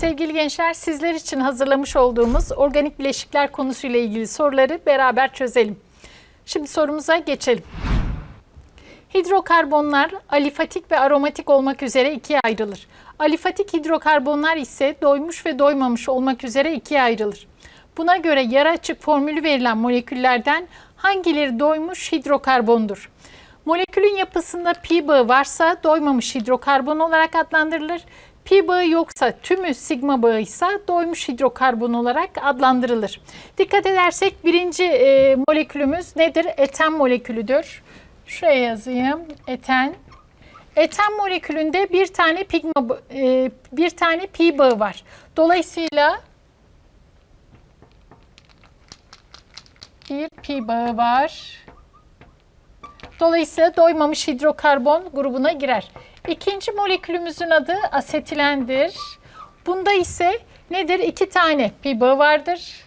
Sevgili gençler sizler için hazırlamış olduğumuz organik bileşikler konusuyla ilgili soruları beraber çözelim. Şimdi sorumuza geçelim. Hidrokarbonlar alifatik ve aromatik olmak üzere ikiye ayrılır. Alifatik hidrokarbonlar ise doymuş ve doymamış olmak üzere ikiye ayrılır. Buna göre yarı açık formülü verilen moleküllerden hangileri doymuş hidrokarbondur? Molekülün yapısında pi bağı varsa doymamış hidrokarbon olarak adlandırılır. Pi bağı yoksa tümü sigma bağı ise doymuş hidrokarbon olarak adlandırılır. Dikkat edersek birinci e, molekülümüz nedir? Eten molekülüdür. Şuraya yazayım. Eten. Eten molekülünde bir tane pigma e, bir tane pi bağı var. Dolayısıyla bir pi bağı var. Dolayısıyla doymamış hidrokarbon grubuna girer. İkinci molekülümüzün adı asetilendir. Bunda ise nedir? İki tane pi bağı vardır.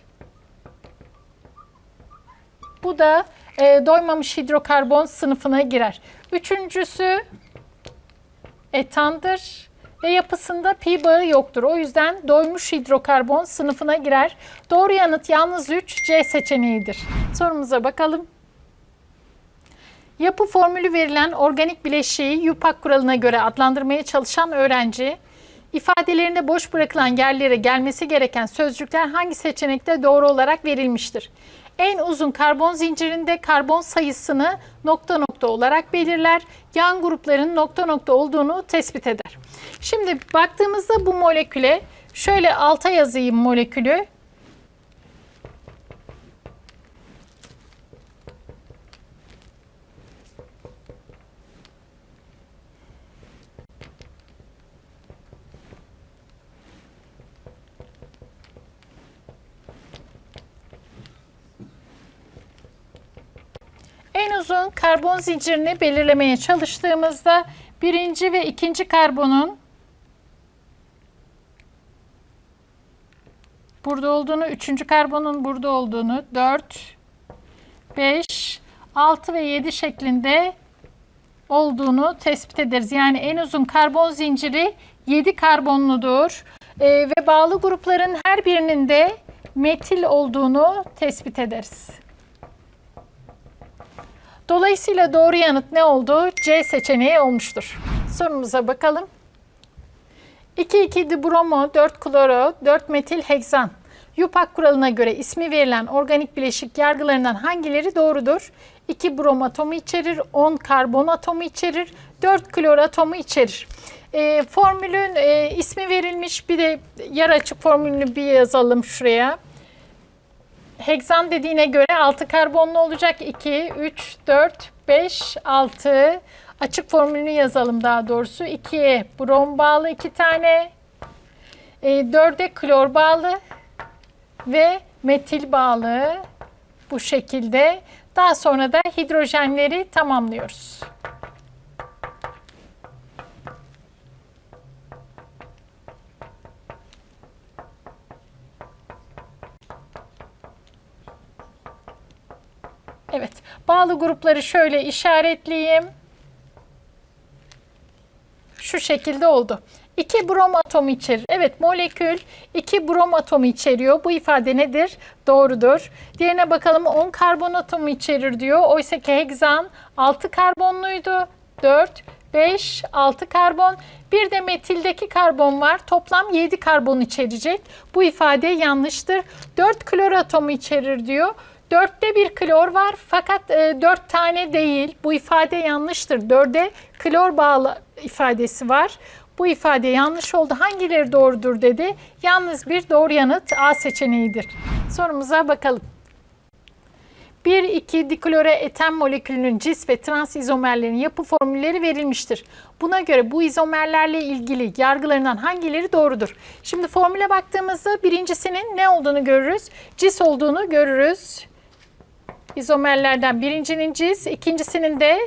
Bu da e, doymamış hidrokarbon sınıfına girer. Üçüncüsü etandır ve yapısında pi bağı yoktur. O yüzden doymuş hidrokarbon sınıfına girer. Doğru yanıt yalnız 3 C seçeneğidir. Sorumuza bakalım. Yapı formülü verilen organik bileşiği YUPAC kuralına göre adlandırmaya çalışan öğrenci, ifadelerinde boş bırakılan yerlere gelmesi gereken sözcükler hangi seçenekte doğru olarak verilmiştir? En uzun karbon zincirinde karbon sayısını nokta nokta olarak belirler. Yan grupların nokta nokta olduğunu tespit eder. Şimdi baktığımızda bu moleküle şöyle alta yazayım molekülü. En uzun karbon zincirini belirlemeye çalıştığımızda birinci ve ikinci karbonun burada olduğunu, üçüncü karbonun burada olduğunu, 4, 5, 6 ve 7 şeklinde olduğunu tespit ederiz. Yani en uzun karbon zinciri 7 karbonludur. Ee, ve bağlı grupların her birinin de metil olduğunu tespit ederiz. Dolayısıyla doğru yanıt ne oldu? C seçeneği olmuştur. Sorumuza bakalım. 2,2 dibromo, 4 kloro, 4 metil heksan. YUPAC kuralına göre ismi verilen organik bileşik yargılarından hangileri doğrudur? 2 brom atomu içerir, 10 karbon atomu içerir, 4 klor atomu içerir. Ee, formülün e, ismi verilmiş bir de yarı açık formülünü bir yazalım şuraya. Heksan dediğine göre 6 karbonlu olacak. 2, 3, 4, 5, 6. Açık formülünü yazalım daha doğrusu. 2'ye brom bağlı 2 tane. E, 4'e klor bağlı ve metil bağlı bu şekilde. Daha sonra da hidrojenleri tamamlıyoruz. Evet, bağlı grupları şöyle işaretleyeyim. Şu şekilde oldu. 2 brom atomu içerir. Evet molekül 2 brom atomu içeriyor. Bu ifade nedir? Doğrudur. Diğerine bakalım 10 karbon atomu içerir diyor. Oysa ki heksan 6 karbonluydu. 4, 5, 6 karbon. Bir de metildeki karbon var. Toplam 7 karbon içerecek. Bu ifade yanlıştır. 4 klor atomu içerir diyor. Dörtte bir klor var fakat e, dört tane değil. Bu ifade yanlıştır. Dörde klor bağlı ifadesi var. Bu ifade yanlış oldu. Hangileri doğrudur dedi. Yalnız bir doğru yanıt A seçeneğidir. Sorumuza bakalım. 1,2 diklore eten molekülünün cis ve trans izomerlerin yapı formülleri verilmiştir. Buna göre bu izomerlerle ilgili yargılarından hangileri doğrudur? Şimdi formüle baktığımızda birincisinin ne olduğunu görürüz. Cis olduğunu görürüz. İzomerlerden birincinin cis, ikincisinin de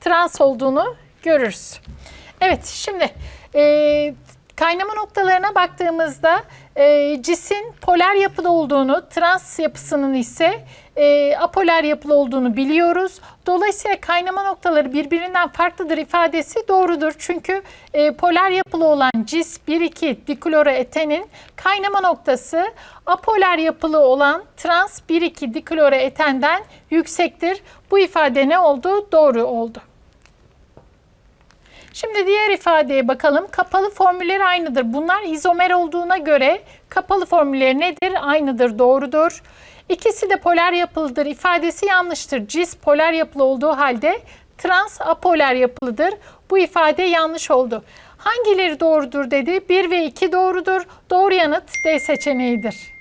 trans olduğunu görürüz. Evet şimdi e, kaynama noktalarına baktığımızda e, cisin polar yapıda olduğunu, trans yapısının ise e, apolar yapılı olduğunu biliyoruz. Dolayısıyla kaynama noktaları birbirinden farklıdır ifadesi doğrudur. Çünkü e, polar yapılı olan cis 1,2 dikloroetenin kaynama noktası apolar yapılı olan trans 1,2 dikloroetenden yüksektir. Bu ifade ne oldu? Doğru oldu. Şimdi diğer ifadeye bakalım. Kapalı formülleri aynıdır. Bunlar izomer olduğuna göre kapalı formülleri nedir? Aynıdır, doğrudur. İkisi de polar yapılıdır. ifadesi yanlıştır. Cis polar yapılı olduğu halde trans apolar yapılıdır. Bu ifade yanlış oldu. Hangileri doğrudur dedi? 1 ve 2 doğrudur. Doğru yanıt D seçeneğidir.